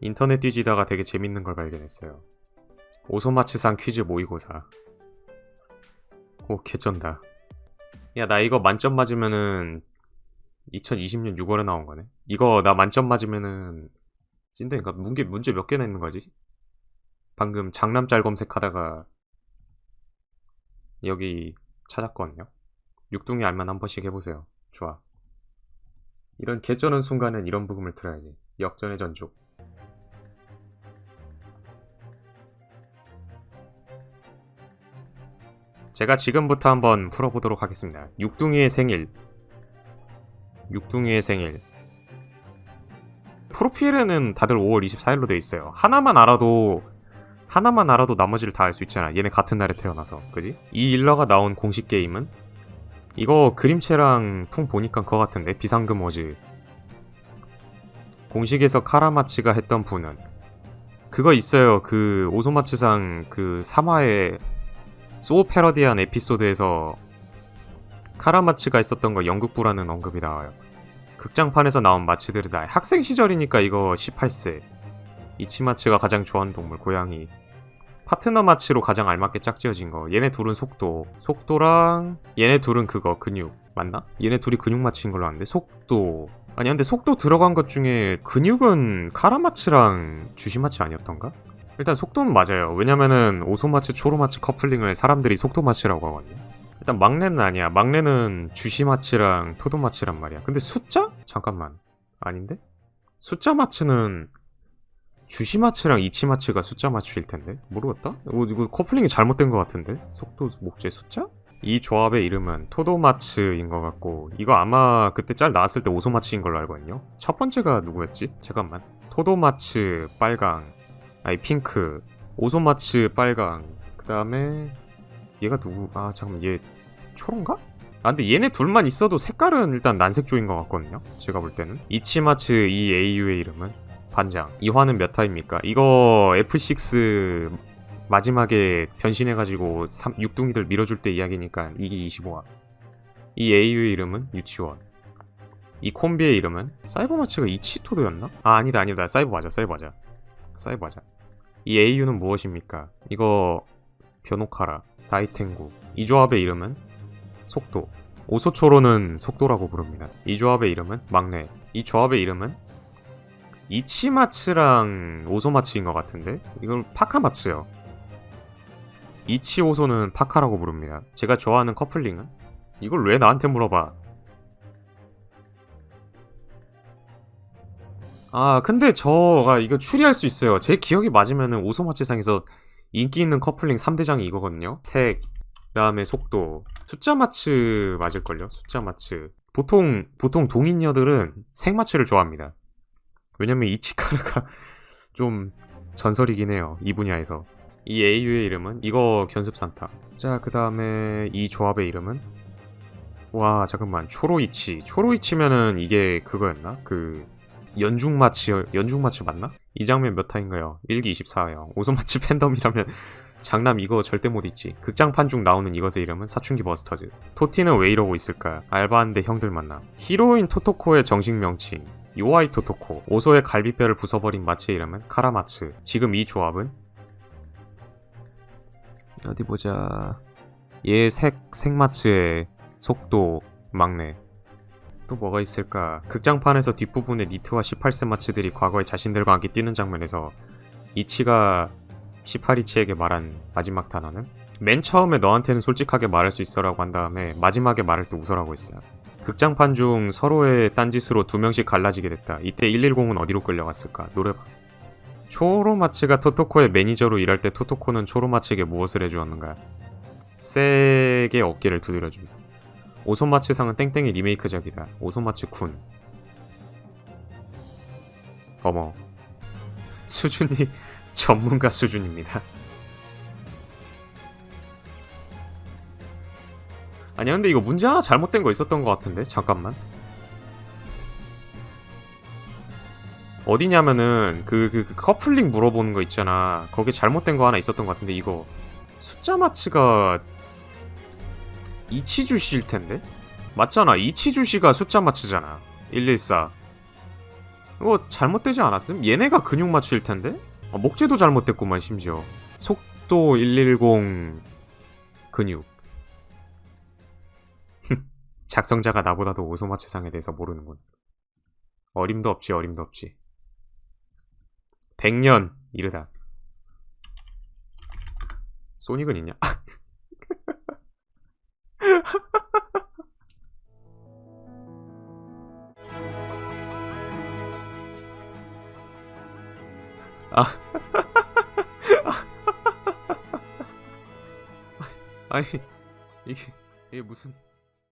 인터넷 뒤지다가 되게 재밌는 걸 발견했어요. 오소마츠상 퀴즈 모의고사. 오, 개쩐다. 야, 나 이거 만점 맞으면은 2020년 6월에 나온 거네. 이거 나 만점 맞으면은 찐다니까 문제 문제 몇 개나 있는 거지? 방금 장남짤 검색하다가 여기 찾았거든요. 육둥이 알만 한 번씩 해보세요. 좋아. 이런 개쩌는 순간엔 이런 부금을 틀어야지. 역전의 전족. 제가 지금부터 한번 풀어보도록 하겠습니다. 육둥이의 생일. 육둥이의 생일. 프로필에는 다들 5월 24일로 돼 있어요. 하나만 알아도 하나만 알아도 나머지를 다 알 수 있잖아. 얘네 같은 날에 태어나서, 그지? 이 일러가 나온 공식 게임은 이거 그림체랑 풍 보니까 그거 같은데 비상금 워즈. 공식에서 카라마치가 했던 분은 그거 있어요. 그 오소마츠상 그 3화의 소우 패러디한 에피소드에서 카라마츠가 있었던 거 연극부라는 언급이 나와요. 극장판에서 나온 마츠들이 다 학생 시절이니까 이거 18세. 이치마츠가 가장 좋아하는 동물 고양이. 파트너 마츠로 가장 알맞게 짝지어진 거. 얘네 둘은 속도. 속도랑 얘네 둘은 그거 근육. 맞나? 얘네 둘이 근육 마츠인 걸로 아는데 속도. 아니 근데 속도 들어간 것 중에 근육은 카라마츠랑 주시마츠 아니었던가? 일단 속도는 맞아요. 왜냐면은 오소마츠 초로마츠 커플링을 사람들이 속도마츠라고 하거든요. 일단 막내는 아니야. 막내는 주시마츠랑 토도마츠란 말이야. 근데 숫자? 잠깐만. 아닌데? 숫자 마츠는 주시마츠랑 이치마츠가 숫자 마츠일 텐데? 모르겠다? 이거, 이거 커플링이 잘못된 것 같은데? 속도, 목재, 숫자? 이 조합의 이름은 토도마츠인 것 같고 이거 아마 그때 짤 나왔을 때 오소마츠인 걸로 알거든요. 첫 번째가 누구였지? 잠깐만. 토도마츠 빨강 아니 핑크. 오소마츠 빨강. 그 다음에 얘가 누구? 아 잠깐만. 얘 초론가? 아 근데 얘네 둘만 있어도 색깔은 일단 난색조인 것 같거든요 제가 볼 때는. 이치마츠 이 AU의 이름은? 반장. 이 화는 몇 화입니까? 이거 F6 마지막에 변신해가지고 3, 6둥이들 밀어줄 때 이야기니까 이게 25화. 이 AU의 이름은 유치원. 이 콤비의 이름은 사이버마츠가 이치토도였나? 아 아니다 아니다. 사이버 맞아 사이버 맞아. 사이버 맞아 이 AU는 무엇입니까? 이거 변호카라, 다이텐구. 이 조합의 이름은 속도. 오소초로는 속도라고 부릅니다. 이 조합의 이름은 막내. 이 조합의 이름은 이치마츠랑 오소마츠인 것 같은데? 이건 파카마츠요. 이치오소는 파카라고 부릅니다. 제가 좋아하는 커플링은? 이걸 왜 나한테 물어봐 아, 근데 저가 이거 추리할 수 있어요. 제 기억이 맞으면은 오소마츠상에서 인기 있는 커플링 3대장이 이거거든요. 색, 그 다음에 속도, 숫자 마츠 맞을걸요? 숫자 마츠. 보통 보통 동인녀들은 색 마츠를 좋아합니다. 왜냐면 이치카르가 좀 전설이긴 해요. 이 분야에서. 이 AU의 이름은 이거 견습 산타. 자, 그 다음에 이 조합의 이름은 와, 잠깐만. 초로이치. 초로이치면은 이게 그거였나? 그 연중마치 연중마치 맞나? 이 장면 몇 화인가요? 1기 24화요. 오소마치 팬덤이라면 장남 이거 절대 못 잊지. 극장판 중 나오는 이것의 이름은 사춘기 버스터즈. 토티는 왜 이러고 있을까? 알바한데 형들 만나. 히로인 토토코의 정식 명칭. 요아이 토토코. 오소의 갈비뼈를 부숴버린 마치의 이름은 카라마츠. 지금 이 조합은 어디 보자. 얘 색, 색마츠의 속도 막내. 또 뭐가 있을까? 극장판에서 뒷부분에 니트와 18세 마츠들이 과거에 자신들과 함께 뛰는 장면에서 이치가 18이치에게 말한 마지막 단어는 맨 처음에 너한테는 솔직하게 말할 수 있어라고 한 다음에 마지막에 말할 때 웃어라고 했어요. 극장판 중 서로의 딴짓으로 두 명씩 갈라지게 됐다. 이때 110은 어디로 끌려갔을까? 노래방. 초로마츠가 토토코의 매니저로 일할 때 토토코는 초로마츠에게 무엇을 해주었는가? 세게 어깨를 두드려줍니다. 오소마츠상은 땡땡이 리메이크작이다. 오소마츠 군. 어머. 수준이 전문가 수준입니다. 아니야 근데 이거 문제 하나 잘못된 거 있었던 것 같은데 잠깐만 어디냐면은 그, 그, 그 커플링 물어보는 거 있잖아 거기 잘못된 거 하나 있었던 것 같은데 이거 숫자 마츠가 이치주 씨일 텐데? 맞잖아. 이치주 씨가 숫자 맞추잖아. 114. 이거 잘못되지 않았음? 얘네가 근육 맞출 텐데? 아, 목재도 잘못됐구만 심지어 속도 110 근육 작성자가 나보다도 오소마츠상에 대해서 모르는군 어림도 없지 어림도 없지 100년 이르다 소닉은 있냐? 아. 아니 이게 이게 무슨